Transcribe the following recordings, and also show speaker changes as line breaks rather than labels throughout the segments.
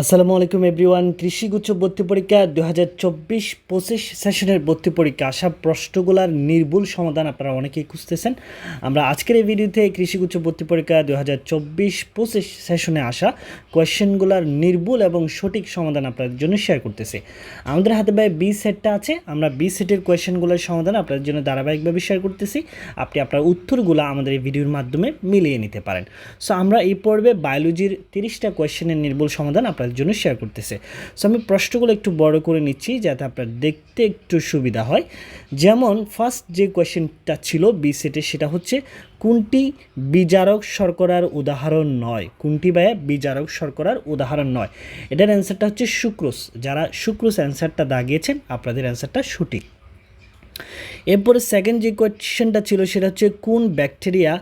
আসসালামু আলাইকুম এভরিওয়ান। কৃষিগুচ্ছ ভর্তি পরীক্ষা দু হাজার চব্বিশ পঁচিশ সেশনের ভর্তি পরীক্ষা। আসা প্রশ্নগুলার নির্ভুল সমাধান আপনারা অনেকেই খুঁজতেছেন। আমরা আজকের এই ভিডিওতে কৃষিগুচ্ছ ভর্তি পরীক্ষা দু হাজার চব্বিশ পঁচিশ সেশনে আসা কোয়েশ্চেনগুলার নির্ভুল এবং সঠিক সমাধান আপনাদের জন্য শেয়ার করতেছি। আমাদের হাতে ভাই বি সেটটা আছে। আমরা বি সেটের কোয়েশ্চেনগুলোর সমাধান আপনাদের জন্য ধারাবাহিকভাবে শেয়ার করতেছি। আপনি আপনার উত্তরগুলো আমাদের এই ভিডিওর মাধ্যমে মিলিয়ে নিতে পারেন। সো আমরা এই পর্বে বায়োলজির তিরিশটা কোয়েশ্চেনের নির্ভুল সমাধান আপনাদের জন্য শেয়ার করতেছে। সো আমি প্রশ্নগুলো একটু বড় করে নিচ্ছি যাতে আপনার দেখতে একটু সুবিধা হয়। যেমন ফার্স্ট যে কোয়েশ্চেনটা ছিল বি সেটে সেটা হচ্ছে, কোনটি বিজারক শর্করার উদাহরণ নয়? কোনটি ব্যয় বিজারক শর্করার উদাহরণ নয়? এটার অ্যান্সারটা হচ্ছে সুক্রোস যারা সুক্রোস অ্যান্সারটা দাগিয়েছেন, আপনাদের অ্যান্সারটা সঠিক। এরপরে সেকেন্ড যে কোয়েশ্চেনটা ছিল, সেটা হচ্ছে, কোন ব্যাকটেরিয়া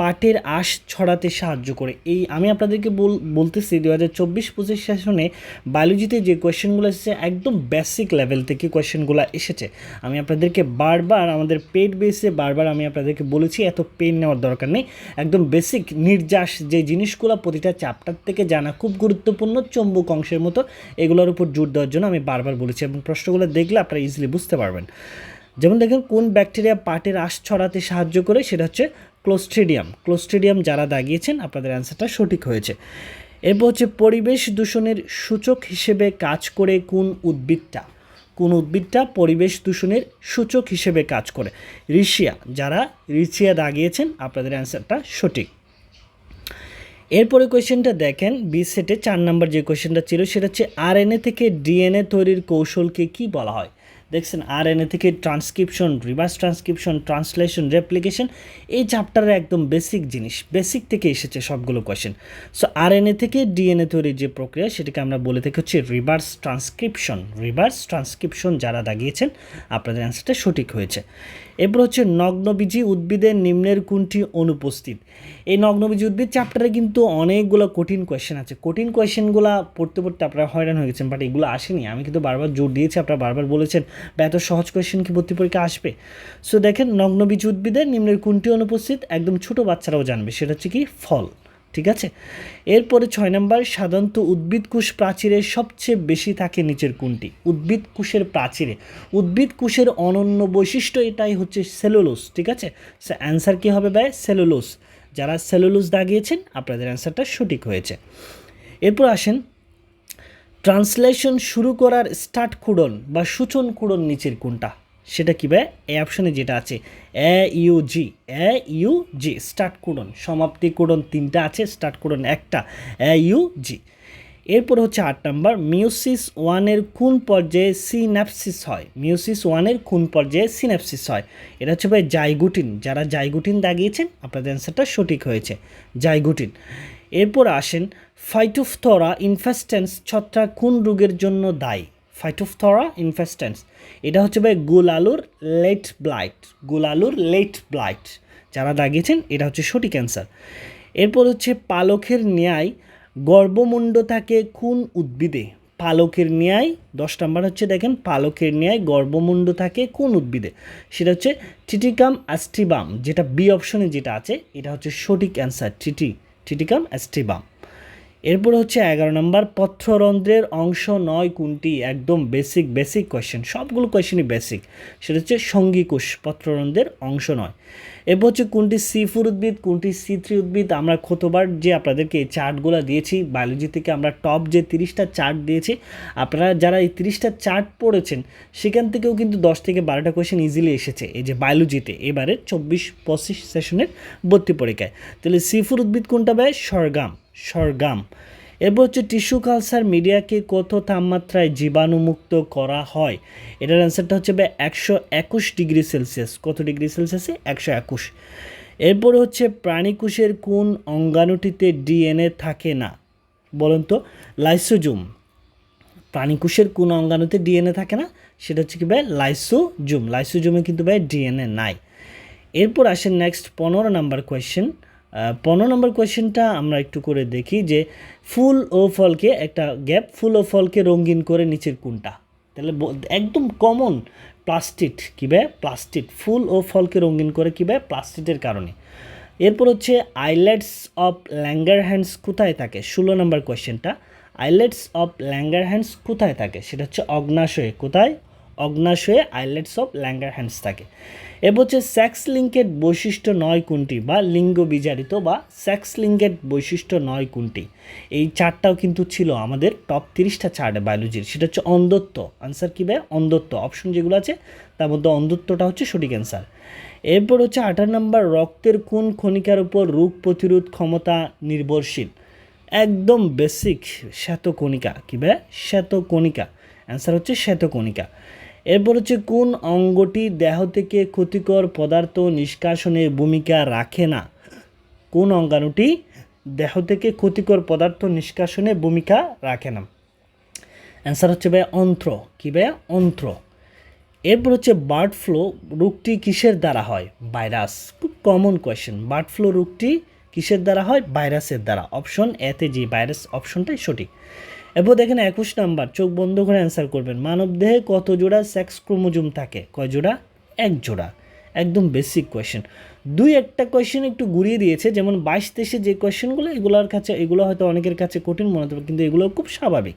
পাটের আঁশ ছড়াতে সাহায্য করে। এই আমি আপনাদেরকে বল, বলতেছি দু হাজার চব্বিশ পঁচিশ সেশনে বায়োলজিতে যে কোয়েশ্চেনগুলো এসেছে, একদম বেসিক লেভেল থেকে কোয়েশ্চেনগুলো এসেছে। আমি আপনাদেরকে বারবার আমাদের পেট বেসে বারবার আমি আপনাদেরকে বলেছি, এত পেন নেওয়ার দরকার নেই। একদম বেসিক নির্যাস যে জিনিসগুলো প্রতিটা চ্যাপ্টার থেকে জানা খুব গুরুত্বপূর্ণ, চম্বুক অংশের মতো, এগুলোর উপর জোর দেওয়ার জন্য আমি বারবার বলেছি এবং প্রশ্নগুলো দেখলে আপনারা ইজিলি বুঝতে পারবেন। যেমন দেখেন, কোন ব্যাকটেরিয়া পাটের আঁশ ছড়াতে সাহায্য করে, সেটা হচ্ছে ক্লোস্ট্রিডিয়াম। ক্লোস্ট্রিডিয়াম যারা দাগিয়েছেন, আপনাদের অ্যান্সারটা সঠিক হয়েছে। এরপর হচ্ছে পরিবেশ দূষণের সূচক হিসেবে কাজ করে কোন উদ্ভিদটা? কোন উদ্ভিদটা পরিবেশ দূষণের সূচক হিসেবে কাজ করে? রিশিয়া, যারা রিশিয়া দাগিয়েছেন, আপনাদের অ্যান্সারটা সঠিক। এরপরে কোয়েশ্চেনটা দেখেন বি সেটে চার নাম্বার যে কোয়েশ্চেনটা ছিল, সেটা হচ্ছে আরএনএ থেকে ডিএনএ তৈরির কৌশলকে কি বলা হয়? দেখছেন আর এনএ থেকে transcription reverse transcription translation replication এই চ্যাপ্টারের একদম বেসিক জিনিস বেসিক থেকে এসেছে সবগুলো কোয়েশ্চেন সো আর এনএ থেকে ডিএনএ তৈরির যে প্রক্রিয়া, সেটাকে আমরা বলে থাকি হচ্ছে রিভার্স ট্রান্সক্রিপশন রিভার্স ট্রান্সক্রিপশন যারা দাগিয়েছেন, আপনাদের অ্যান্সারটা সঠিক হয়েছে। এরপর হচ্ছে নগ্নবীজি উদ্ভিদের নিম্নের কোনটি অনুপস্থিত? এই নগ্নবীজি উদ্ভিদ চ্যাপ্টারে কিন্তু অনেকগুলো কঠিন কোয়েশ্চেন আছে। কঠিন কোয়েশ্চেনগুলো পড়তে পড়তে আপনারা হয়রান হয়ে গেছেন বাট এগুলো আসেনি। আমি কিন্তু বারবার জোর দিয়েছি, আপনারা বারবার বলেছেন বা এত সহজ কোয়েশ্চেন কি ভর্তি পরীক্ষা আসবে? সো দেখেন নগ্নবীজ উদ্ভিদের নিম্নের কোনটি অনুপস্থিত? একদম ছোট বাচ্চারাও জানবে, সেটা হচ্ছে কি ফল, ঠিক আছে? এরপরে ছয় নম্বর, সাধারণত উদ্ভিদ কোষ প্রাচীরে সবচেয়ে বেশি থাকে নিচের কোনটি? উদ্ভিদ কোষের প্রাচীরে। উদ্ভিদ কোষের অনন্য বৈশিষ্ট্য এটাই হচ্ছে সেলুলোস ঠিক আছে? অ্যান্সার কী হবে ব্যয় সেলুলোস যারা সেলুলোস দাগিয়েছেন, আপনাদের অ্যান্সারটা সঠিক হয়েছে। এরপর আসেন ট্রান্সলেশন শুরু করার স্টার্ট কুড়ন বা সূচন কুড়ন নিচের কোনটা? সেটা কী ভাই এই অপশনে যেটা আছে, A U G, A U G, start codon, সমাপ্তি কুড়ন তিনটা আছে, স্টার্ট কুড়ন একটা, এ ইউ জি। এরপর হচ্ছে আট নাম্বার মিউসিস ওয়ানের কোন পর্যায়ে সিন্যাপসিস হয়? মিউসিস ওয়ানের কোন পর্যায়ে সিন্যাপসিস হয়? এটা হচ্ছে ভাই জাইগুটিন। যারা জাইগুটিন দাগিয়েছেন, আপনাদের অ্যান্সারটা সঠিক হয়েছে। জাইগুটিন। এরপর আসেন ফাইটোফথরা ইনফেস্টেন্স ছত্রাক কোন রোগের জন্য দায়ী? ফাইটোফথরা ইনফেস্টেন্স এটা হচ্ছে ভাই গোলালুর লেট ব্লাইট গোলালুর লেট ব্লাইট যারা দাগিয়েছেন, এটা হচ্ছে সঠিক অ্যান্সার এরপর হচ্ছে পালকের ন্যায় গর্ভমুণ্ড থাকে কোন উদ্ভিদে? পালকের ন্যায়, দশ নম্বর হচ্ছে দেখেন, পালকের ন্যায় গর্ভমুণ্ড থাকে কোন উদ্ভিদে? সেটা হচ্ছে টিটিকাম অ্যাস্টিবাম যেটা বি অপশনে যেটা আছে, এটা হচ্ছে সঠিক অ্যান্সার টিটি টিটিকাম অ্যাস্টিবাম এরপর হচ্ছে এগারো নম্বর, পত্ররন্ধ্রের অংশ নয় কোনটি? একদম বেসিক বেসিক কোয়েশ্চেন সবগুলো কোয়েশ্চেনই বেসিক সেটা হচ্ছে সঙ্গীকোষ পত্ররন্ধ্রের অংশ নয়। এরপর হচ্ছে কোনটি সি ফোর উদ্ভিদ, কোনটি সি থ্রি উদ্ভিদ? আমরা কতবার যে আপনাদেরকে এই চার্টগুলো দিয়েছি বায়োলজি থেকে আমরা টপ যে তিরিশটা চার্ট দিয়েছি, আপনারা যারা এই তিরিশটা চার্ট পড়েছেন, সেখান থেকেও কিন্তু দশ থেকে বারোটা কোয়েশ্চেন ইজিলি এসেছে। এই যে বায়োলজিতে এবারে চব্বিশ পঁচিশ সেশনের ভর্তি পরীক্ষায়। তাহলে সি ফোর উদ্ভিদ কোনটা ব্যয়? সরগাম। সরগাম। এরপর হচ্ছে টিস্যু কালচার মিডিয়াকে কত তাপমাত্রায় জীবাণুমুক্ত করা হয়? এটার অ্যান্সারটা হচ্ছে একশো একুশ ডিগ্রি সেলসিয়াস। কত ডিগ্রি সেলসিয়াসে একশো একুশ। এরপরে হচ্ছে প্রাণীকোষের কোন অঙ্গাণুটিতে ডিএনএ থাকে না? বলুন তো, লাইসোজুম। প্রাণীকোষের কোন অঙ্গাণুতে ডিএনএ থাকে না? সেটা হচ্ছে কি ভাই লাইসোজুম। লাইসোজুমে কিন্তু ভাই ডিএনএ নাই। এরপর আসেন নেক্সট পনেরো নাম্বার কোয়েশ্চেন পনেরো নম্বর কোয়েশ্চেনটা আমরা একটু করে দেখি যে ফুল ও ফলকে একটা গ্যাপ, ফুল ও ফলকে রঙিন করে নিচের কোনটা? তাহলে একদম কমন প্লাস্টিক কী ভাই প্লাস্টিক ফুল ও ফলকে রঙিন করে কী ভাই প্লাস্টিকের কারণে। এরপর হচ্ছে আইল্যান্ডস অফ ল্যাঙ্গার হ্যান্ডস কোথায় থাকে? ষোলো নম্বর কোয়েশ্চেনটা। আইলেটস অফ ল্যাঙ্গার হ্যান্ডস কোথায় থাকে? সেটা হচ্ছে অগ্নাশয়ে কোথায়? অগ্নাশয়ে আইলেটস অফ ল্যাঙ্গার হ্যান্ডস থাকে। এবার হচ্ছে সেক্স লিঙ্কেড বৈশিষ্ট্য নয় কোনটি বা লিঙ্গ বিজারিত বা সেক্স লিঙ্কেড বৈশিষ্ট্য নয় কোনটি? এই চারটাও কিন্তু ছিল আমাদের টপ তিরিশটা চার্টে বায়োলজির। সেটা হচ্ছে অন্ধত্ব। আনসার কী ভাই? অন্ধত্ব। অপশন যেগুলো আছে, তার মধ্যে অন্ধত্বটা হচ্ছে সঠিক অ্যান্সার। এরপর হচ্ছে আঠারো নম্বর, রক্তের কোন ক্ষণিকার উপর রোগ প্রতিরোধ ক্ষমতা নির্ভরশীল? একদম বেসিক শ্বেতকণিকা। কী ভাই? শ্বেতকণিকা। অ্যান্সার হচ্ছে শ্বেতকণিকা। এরপর হচ্ছে কোন অঙ্গটি দেহ থেকে ক্ষতিকর পদার্থ নিষ্কাশনে ভূমিকা রাখে না? কোন অঙ্গাণুটি দেহ থেকে ক্ষতিকর পদার্থ নিষ্কাশনে ভূমিকা রাখে না? অ্যান্সার হচ্ছে ভাই অন্ত্র। কী ভাই অন্ত্র। এরপর হচ্ছে বার্ড ফ্লু রোগটি কিসের দ্বারা হয়? ভাইরাস। খুব কমন কোয়েশ্চেন বার্ড ফ্লু রোগটি কিসের দ্বারা হয়? ভাইরাসের দ্বারা। অপশন এতে যে ভাইরাস অপশনটাই সঠিক। এরপর দেখেন একুশ নাম্বার, চোখ বন্ধ করে অ্যান্সার করবেন। মানবদেহে কত জোড়া সেক্স ক্রোমোজোম থাকে? কয় জোড়া? এক জোড়া। একদম বেসিক কোয়েশ্চেন দুই একটা কোয়েশ্চেন একটু ঘুরিয়ে দিয়েছে, যেমন বাইশ তেইশে যে কোয়েশ্চেনগুলো এগুলোর কাছে এগুলো হয়তো অনেকের কাছে কঠিন মনে হতে কিন্তু এগুলো খুব স্বাভাবিক।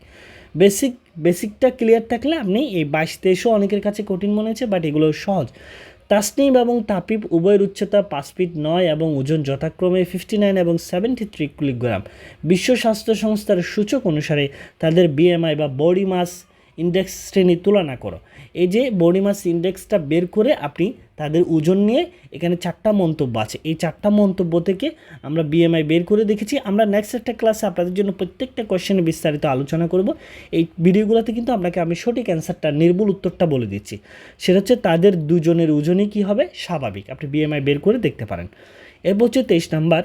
বেসিক বেসিকটা ক্লিয়ার থাকলে আপনি এই বাইশ তেইশও অনেকের কাছে কঠিন মনে হচ্ছে বাট এগুলো সহজ। তাসনিম এবং তাপিব উভয়ের উচ্চতা পাঁচ ফিট নয় এবং ওজন যথাক্রমে ফিফটি নাইন এবং সেভেন্টি থ্রি কিলোগ্রাম। বিশ্ব স্বাস্থ্য সংস্থার সূচক অনুসারে তাদের বিএমআই বা বডি মাস ইন্ডেক্স শ্রেণি তুলনা করো। এই যে বডি মাস ইন্ডেক্সটা বের করে আপনি তাদের ওজন নিয়ে এখানে চারটা মন্তব্য আছে। এই চারটা মন্তব্য থেকে আমরা বিএমআই বের করে দেখেছি। আমরা নেক্সট একটা ক্লাসে আপনাদের জন্য প্রত্যেকটা কোয়েশ্চেনে বিস্তারিত আলোচনা করব। এই ভিডিওগুলোতে কিন্তু আপনাকে আমি সঠিক অ্যান্সারটা নির্ভুল উত্তরটা বলে দিচ্ছি। সেটা হচ্ছে তাদের দুজনের ওজনই কী হবে? স্বাভাবিক। আপনি বিএমআই বের করে দেখতে পারেন। এরপর হচ্ছে তেইশ নাম্বার।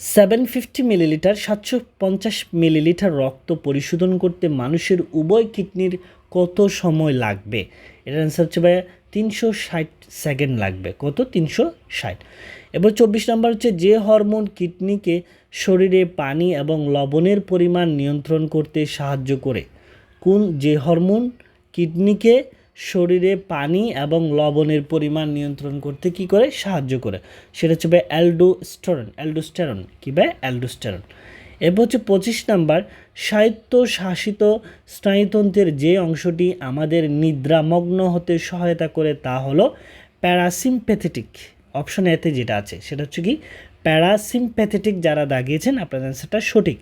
সেভেন ফিফটি মিলিলিটার, সাতশো পঞ্চাশ মিলিলিটার রক্ত পরিশোধন করতে মানুষের উভয় কিডনির কত সময় লাগবে? এটার অ্যান্সার হচ্ছে ভাইয়া তিনশো ষাট সেকেন্ড লাগবে। কত? তিনশো ষাট। এবার চব্বিশ নম্বর হচ্ছে যে হরমোন কিডনিকে শরীরে পানি এবং লবণের পরিমাণ নিয়ন্ত্রণ করতে সাহায্য করে। কোন যে হরমোন? কিডনিকে শরীরে পানি এবং লবণের পরিমাণ নিয়ন্ত্রণ করতে কি করে? সাহায্য করে। সেটা হচ্ছে অ্যালডোস্টেরন। অ্যালডোস্টেরন কী ভাই? অ্যালডোস্টেরন। এরপর হচ্ছে পঁচিশ নাম্বার সাহিত্য শাসিত স্নায়ুতন্ত্রের যে অংশটি আমাদের নিদ্রামগ্ন হতে সহায়তা করে তা হলো প্যারাসিম্প্যাথেটিক। অপশন এতে যেটা আছে, সেটা হচ্ছে কি প্যারাসিম্প্যাথেটিক যারা দাগিয়েছেন, আপনাদের অ্যান্সারটা সঠিক।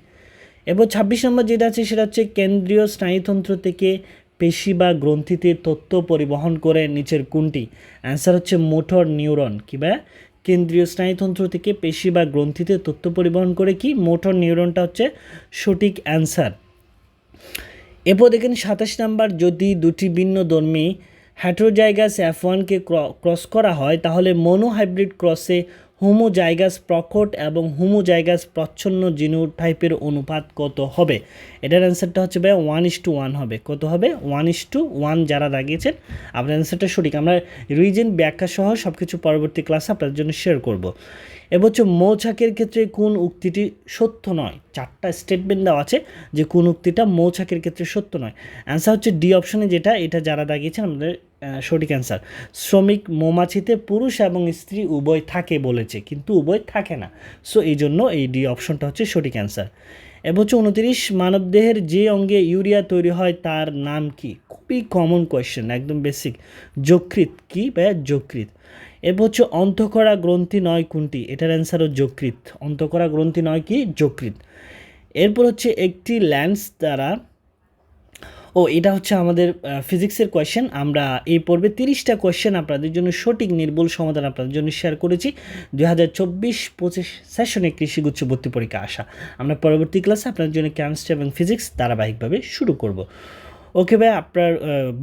এরপর ছাব্বিশ নম্বর যেটা আছে, সেটা হচ্ছে কেন্দ্রীয় স্নায়ুতন্ত্র থেকে পেশি বা গ্রন্থিতে তথ্য পরিবহন করে নিচের কোনটি? অ্যান্সার হচ্ছে মোটর নিউরন কিবা কেন্দ্রীয় স্নায়ুতন্ত্র থেকে পেশি বা গ্রন্থিতে তথ্য পরিবহন করে কি? মোটর নিউরনটা হচ্ছে সঠিক অ্যান্সার এরপর দেখেন সাতাশ নাম্বার, যদি দুটি ভিন্ন ধর্মী হ্যাট্রোজাইগাস এফ ওয়ানকে ক্রস করা হয়, তাহলে মনোহাইব্রিড ক্রসে হোমোজাইগাস প্রকট এবং হোমোজাইগাস প্রচ্ছন্ন জিনু টাইপের অনুপাত কত হবে? এটার অ্যান্সারটা হচ্ছে ভাই ওয়ান ইস টু ওয়ান হবে। কত হবে? ওয়ান ইস টু ওয়ান যারা দাগিয়েছেন আপনার অ্যান্সারটা সঠিক। আমরা রিজেন ব্যাখ্যা সহ সব কিছু পরবর্তী ক্লাসে আপনাদের জন্য শেয়ার করব। এবার হচ্ছে মৌছাকের ক্ষেত্রে কোন উক্তিটি সত্য নয়? চারটা স্টেটমেন্ট দেওয়া আছে যে কোন উক্তিটা মৌছাকের ক্ষেত্রে সত্য নয়। অ্যান্সার হচ্ছে ডি অপশনে যেটা, এটা যারা দাগিয়েছেন, আমাদের সঠিক অ্যান্সার শ্রমিক মৌমাছিতে পুরুষ এবং স্ত্রী উভয় থাকে বলেছে, কিন্তু উভয় থাকে না। সো এই জন্য এই ডি অপশনটা হচ্ছে সঠিক অ্যান্সার হচ্ছে উনতিরিশ মানবদেহের যে অঙ্গে ইউরিয়া তৈরি হয়, তার নাম কি? খুবই কমন কোয়েশ্চেন একদম বেসিক যকৃত কি বা যকৃত এরপর হচ্ছে অন্তঃকরা গ্রন্থি নয় কোনটি? এটার অ্যান্সারও যকৃত অন্তঃকরা গ্রন্থি নয় কি? যকৃত এরপর হচ্ছে একটি ল্যান্স দ্বারা ও এটা হচ্ছে আমাদের ফিজিক্সের কোয়েশ্চেন আমরা এই পর্বে তিরিশটা কোয়েশ্চেন আপনাদের জন্য সঠিক, নির্ভুল সমাধান আপনাদের জন্য শেয়ার করেছি। দুই হাজার চব্বিশ পঁচিশ সেশনে কৃষিগুচ্ছ ভর্তি পরীক্ষা আসা। আমরা পরবর্তী ক্লাসে আপনাদের জন্য কেমিস্ট্রি এবং ফিজিক্স ধারাবাহিকভাবে শুরু করব। ওকে ভাই, আপনার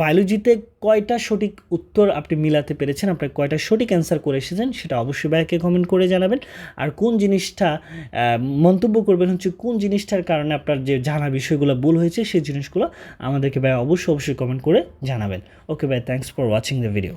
বায়োলজিতে কয়টা সঠিক উত্তর আপনি মিলাতে পেরেছেন? আপনার কয়টা সঠিক অ্যান্সার করে এসেছেন সেটা অবশ্যই ভাইকে কমেন্ট করে জানাবেন। আর কোন জিনিসটা মন্তব্য করবেন হচ্ছে কোন জিনিসটার কারণে আপনার যে জানা বিষয়গুলো ভুল হয়েছে সেই জিনিসগুলো আমাদেরকে ভাই অবশ্যই অবশ্যই কমেন্ট করে জানাবেন। ওকে ভাই thanks for watching the video